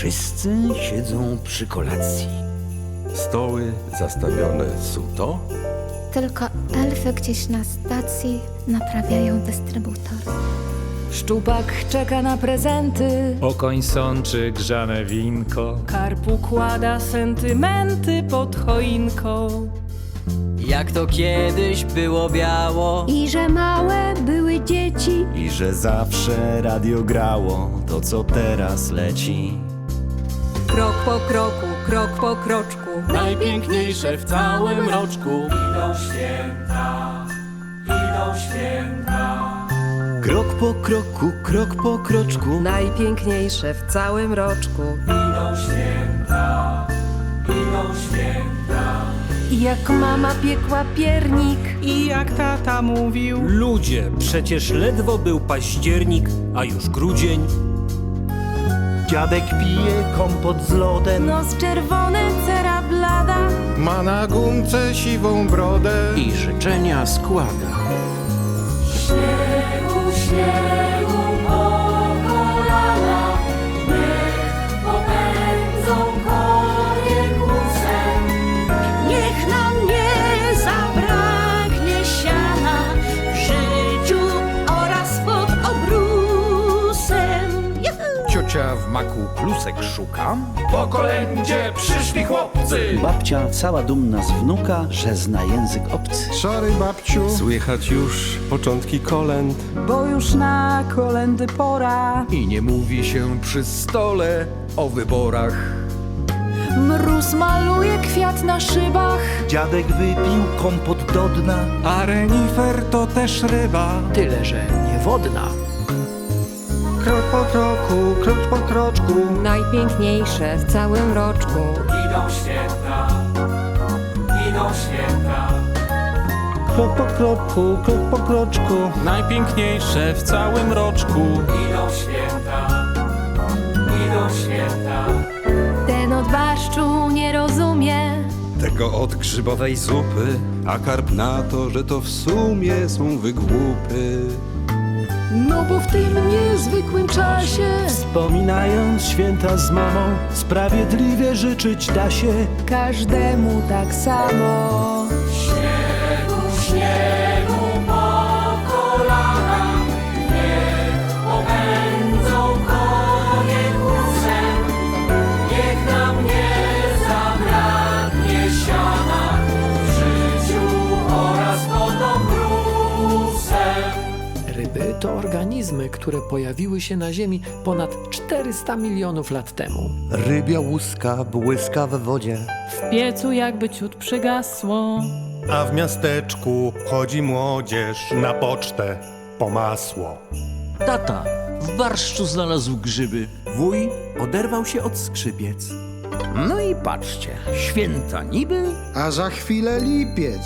Wszyscy siedzą przy kolacji. Stoły zastawione suto, Tylko elfy gdzieś na stacji naprawiają dystrybutor. Szczupak czeka na prezenty. Okoń sączy grzane winko. Karp układa sentymenty pod choinką. Jak to kiedyś było biało I że małe były dzieci. I że zawsze radio grało to, co teraz leci. Krok po kroku, krok po kroczku. Najpiękniejsze w całym roczku. Krok po kroku, krok po kroczku. Najpiękniejsze w całym roczku. I jak mama piekła piernik. I jak tata mówił. Ludzie, przecież ledwo był październik, a już grudzień. Dziadek pije kompot z lodem. Nos czerwone, cera blada. Ma na gumce siwą brodę. I życzenia składa. Maku klusek szuka. Po kolędzie przyszli chłopcy. Babcia cała dumna z wnuka, że zna język obcy. Sorry babciu. słychać już początki kolęd. Bo już na kolendy pora. I nie mówi się przy stole o wyborach. Mróz maluje kwiat na szybach. Dziadek wypił kompot do dna. A renifer to też ryba. Tyle, że niewodna. Krok po kroku, krok po kroczku. Najpiękniejsze w całym roczku. Krok po kroku, krok po kroczku. Najpiękniejsze w całym roczku. Ten od baszczu nie rozumie. Tego od grzybowej zupy, a karp na to, że to w sumie są wygłupy. No bo w tym niezwykłym czasie Wspominając święta z mamą, sprawiedliwie życzyć da się. każdemu tak samo. To organizmy, które pojawiły się na Ziemi ponad 400 milionów lat temu. Rybia łuska błyska w wodzie. W piecu jakby ciut przygasło. A w miasteczku chodzi młodzież na pocztę po masło. Tata w barszczu znalazł grzyby. Wuj oderwał się od skrzypiec. No i patrzcie, święta niby, A za chwilę lipiec.